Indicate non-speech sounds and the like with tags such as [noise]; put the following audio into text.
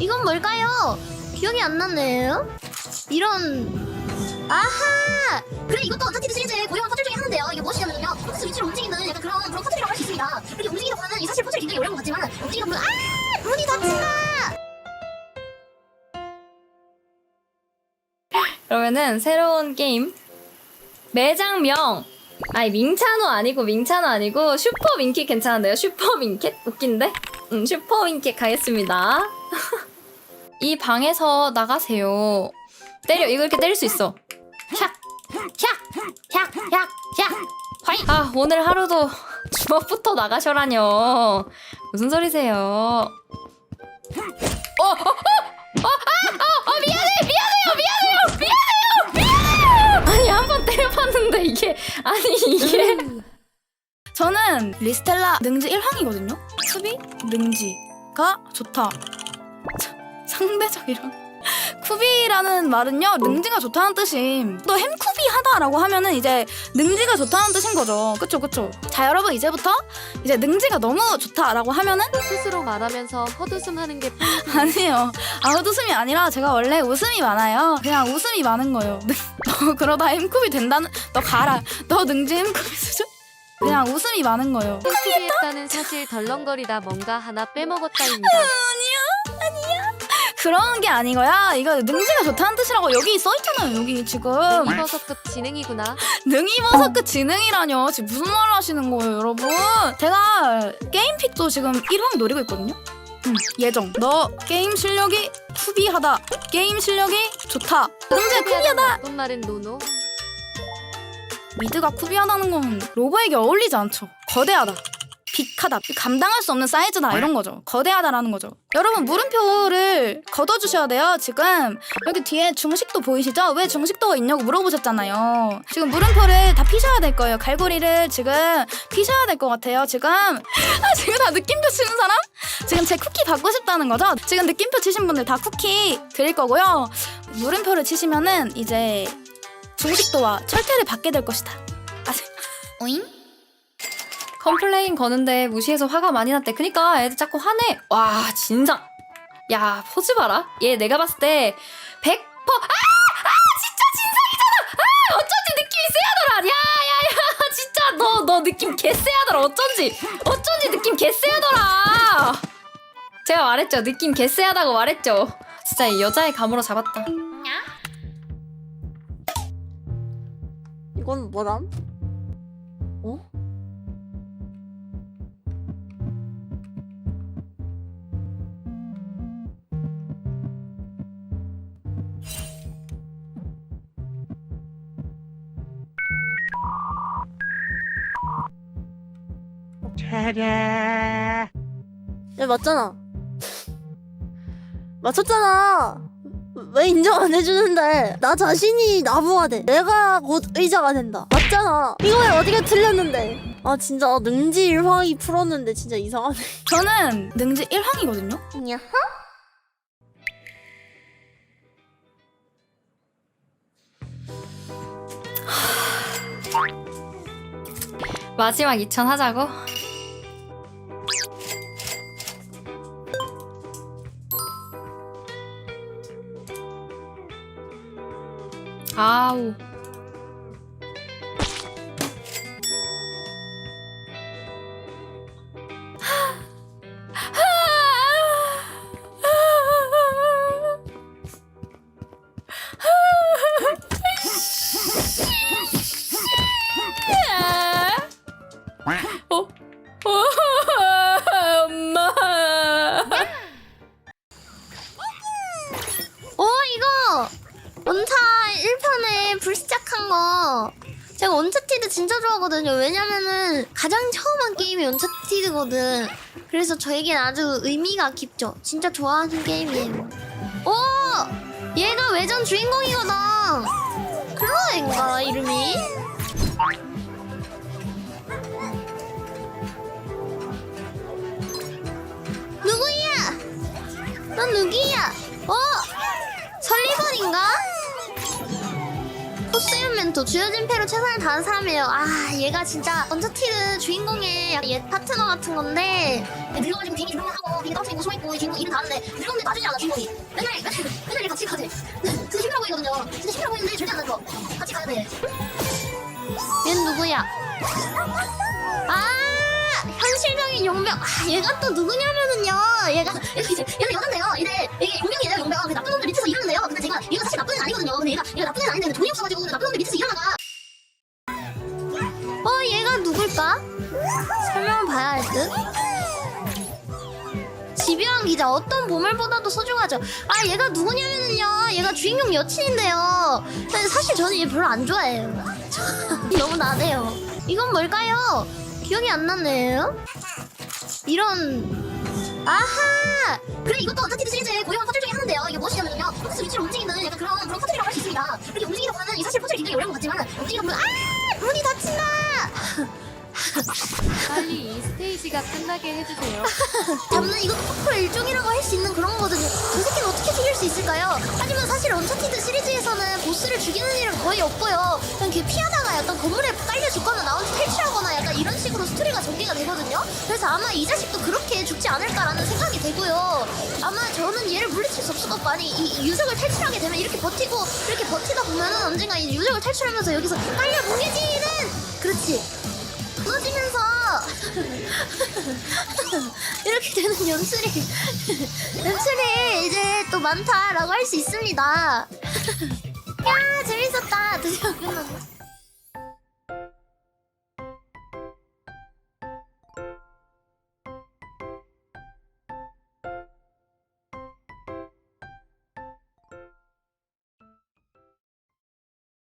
이건 뭘까요? 기억이 안 나네요. 이런 아하! 그래 이것도 언차티드 시리즈의 고유한 퍼즐 중에 하나인데요. 이게 무엇이냐면요. 컴퓨터 위치를 움직이는 약간 그런 그런 퍼즐이라고 할 수 있습니다. 이렇게 움직이다 보면은 이 사실 퍼즐이 굉장히 어려운 것 같지만 움직이다 보면 아! 문이 닫힌다! 그러면은 새로운 게임 매장명 아니 민찬호 아니고 민찬호 아니고 슈퍼 민킷 괜찮은데요? 슈퍼 민킷 웃긴데? 응 슈퍼 민킷 가겠습니다. [laughs] 이 방에서 나가세요. 때려 이거 이렇게 때릴 수 있어. 샥, 샥, 샥, 샥, 샥. 화이. 아 오늘 하루도 주먹부터 나가셔라뇨. 무슨 소리세요? 어, 어, 어, 어, 어, 아, 어, 어, 미안해, 미안해요, 미안해요, 미안해요, 미안해요. 아니 한 번 때려봤는데 이게 아니 이게 저는 리스텔라 능지 1항이거든요. 수비 능지가 좋다. 자, 상대적 이런 쿠비라는 말은요 능지가 좋다는 뜻임. 또 햄쿠비 하다라고 하면은 이제 능지가 좋다는 뜻인 거죠. 그쵸 그쵸. 자 여러분 이제부터 이제 능지가 너무 좋다라고 하면은 스스로 말하면서 헛웃음하는 게 [laughs] 아니에요. 아 헛웃음이 아니라 제가 원래 웃음이 많아요. 그냥 웃음이 많은 거예요. [laughs] 너 그러다 햄쿠비 된다는 너 가라. 너 능지 햄쿠비 수준. 그냥 웃음이 많은 거예요. 흠수비했다는 사실 덜렁거리다 뭔가 하나 빼먹었다입니다. [laughs] 그런 게 아니고요. 이거 능지가 좋다는 뜻이라고 여기 써 있잖아요. 여기 지금 이버섯급 지능이구나. [laughs] 능이버섯급 지능이라뇨. 지금 무슨 말을 하시는 거예요, 여러분? 제가 게임픽도 지금 1황 노리고 있거든요. 음, 예정. 너 게임 실력이 쿠비하다. 게임 실력이 좋다. 능지가 쿠비하다. 나쁜 말은 노노. 미드가 쿠비하다는 건 로버에게 어울리지 않죠. 거대하다. 빅하다. 감당할 수 없는 사이즈다. 이런 거죠. 거대하다라는 거죠. 여러분, 물음표를 걷어주셔야 돼요. 지금 여기 뒤에 중식도 보이시죠? 왜 중식도가 있냐고 물어보셨잖아요. 지금 물음표를 다 피셔야 될 거예요. 갈고리를 지금 피셔야 될 것 같아요. 지금. [laughs] 아, 지금 다 느낌표 치는 사람? 지금 제 쿠키 받고 싶다는 거죠? 지금 느낌표 치신 분들 다 쿠키 드릴 거고요. 물음표를 치시면은 이제 중식도와 철퇴를 받게 될 것이다. 아세요? 오잉? 컴플레인 거는데 무시해서 화가 많이 났대. 그니까 애들 자꾸 화내. 와 진상. 야 포즈 봐라. 얘 내가 봤을 때 100%. 아! 아 진짜 진상이잖아. 아 어쩐지 느낌이 쎄하더라. 야 야 야 [laughs] 진짜 너 너 느낌 개 쎄하더라. 어쩐지 어쩐지 느낌 개 쎄하더라. 제가 말했죠. 느낌 개 쎄하다고 말했죠. 진짜 이 여자의 감으로 잡았다. 이건 뭐람? 어? 야 맞잖아. 맞췄잖아. 왜 인정 안 해주는데? 나 자신이 나부가 돼. 내가 곧 의자가 된다. 맞잖아. 이거 왜 어디가 틀렸는데? 아 진짜 능지 일황이 풀었는데 진짜 이상하네. [laughs] 저는 능지 1항이거든요. 야하? 마지막 2천 하자고. 아 원차 1편에 불 시작한 거 제가 원차티드 진짜 좋아하거든요 왜냐면은 가장 처음 한 게임이 원차티드거든 그래서 저에겐 아주 의미가 깊죠 진짜 좋아하는 게임이에요 오! 얘가 외전 주인공이거든 클로에인가 이름이? 누구야? 넌 누구야? 어? 멘토 주어진 패로 최선을 다한 사람이에요. 아 얘가 진짜 언차티드 주인공의 옛 파트너 같은 건데 늙어가지고 비행기 조종하고 비행기 떨어뜨리고 숨어있고 주인공 일은 다 하는데 늙었는데 놔주지 않아 주인공이 진짜 힘들어 보이거든요. 진짜 힘들어 보이는데 절대 안 나죠. 같이 가야 돼. 얘는 누구야? 아 현실적인 용병. 아 얘가 또 누구냐면은요. 얘가 이제 얘는 여잔데요. 이제 이게 용병이에요 용병. 그 나쁜 놈들 밑에서 일하는데요. 근데 제가 얘가 사실 나쁜 애는 아니거든요. 근데 얘가 얘가 나쁜 애는 아닌데 돈이 없어가지고 나쁜 놈들 밑에서 일하다가. 어 얘가 누굴까? 설명을 봐야 할 듯. 집요한 기자 어떤 보물보다도 소중하죠. 아 얘가 누구냐면은요. 얘가 주인공 여친인데요. 근데 사실 저는 얘 별로 안 좋아해요. [laughs] 너무 나대요. 이건 뭘까요? 기억이 안 나네요. 이런 아하 그래 이것도 언차티드 시리즈의 고유한 퍼즐 중에 하나인데요 이게 무엇이냐면요 포커스 위치를 움직이는 약간 그런 그런 퍼즐이라고 할 수 있습니다 이렇게 움직이다 보면은 이 사실 퍼즐이 굉장히 어려운 것 같지만 움직이다 보면 아 문이 닫힌다 빨리 이 스테이지가 끝나게 해주세요. 잡는 이것도 포커 일종이라고 할 수 있는 그런 거거든요. 수 있을까요? 하지만 사실 언차티드 시리즈에서는 보스를 죽이는 일은 거의 없고요. 그냥 걔 피하다가 약간 건물에 깔려 죽거나 나 혼자 탈출하거나 약간 이런 식으로 스토리가 전개가 되거든요. 그래서 아마 이 자식도 그렇게 죽지 않을까라는 생각이 되고요. 아마 저는 얘를 물리칠 수 없을 것 같고 아니 이 유적을 탈출하게 되면 이렇게 버티고 이렇게 버티다 보면은 언젠가 이 유적을 탈출하면서 여기서 빨려 뭉개지는 그렇지. 무너지면서 [laughs] 이렇게 되는 연출이 [laughs] 연출이 이제 또 많다라고 할 수 있습니다. [laughs] 야 재밌었다 드디어 끝났네.